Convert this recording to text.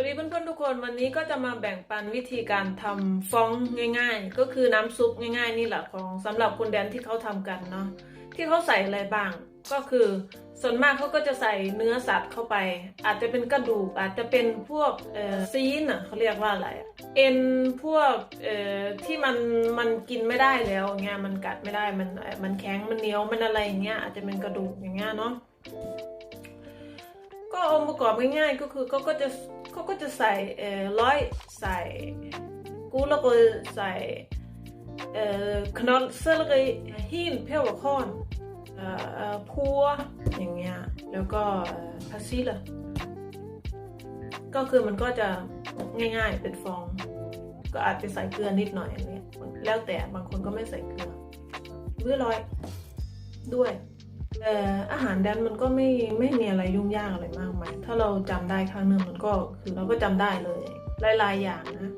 วัสดีเพื่อนๆทุกคนวันนี้ก็จะมาแบ่งปันวิธีการทำฟองง่าย ๆ ก็คือน้ำซุปง่ายๆ นี่แหละของสำหรับคนแดนที่เขาทำกันเนาะที่เขาใส่อะไรบ้าง ก็คือส่วนมากเขาก็จะใส่เนื้อสัตว์เข้าไป อาจจะเป็นกระดูกอาจจะเป็นพวกเอ่อซีนอะเขาเรียกว่าอะไรเอ็นพวกเอ่อที่มันมันกินไม่ได้แล้วเงี้ยมันกัดไม่ได้มันเอ่อมันแข็งมันเหนียวมันอะไรอย่างเงี้ยอาจจะเป็นกระดูกอย่างเงี้ยเนาะ ก็องค์ประกอบง่ายๆก็คือเขาก็จะเขาก็จะใส่เอ่อร้อยใส่กูแล้วก็ใส่เอ่อขนมเซลล์หินเพลวคอนเอ่อเอ่อพัวอย่างเงี้ยแล้วก็พาซิล่ะก็คือมันก็จะง่ายๆเป็นฟอง ก็อาจจะใส่เกลือนิดหน่อยอันนี้แล้วแต่บางคนก็ไม่ใส่เกลือเพื่อร้อยด้วย แต่อาหารแดนมันก็ไม่ไม่มีอะไรยุ่งยากอะไรมากมายถ้าเราจำได้ครั้งหนึ่งมันก็คือเราก็จำได้เลยหลายๆอย่างนะ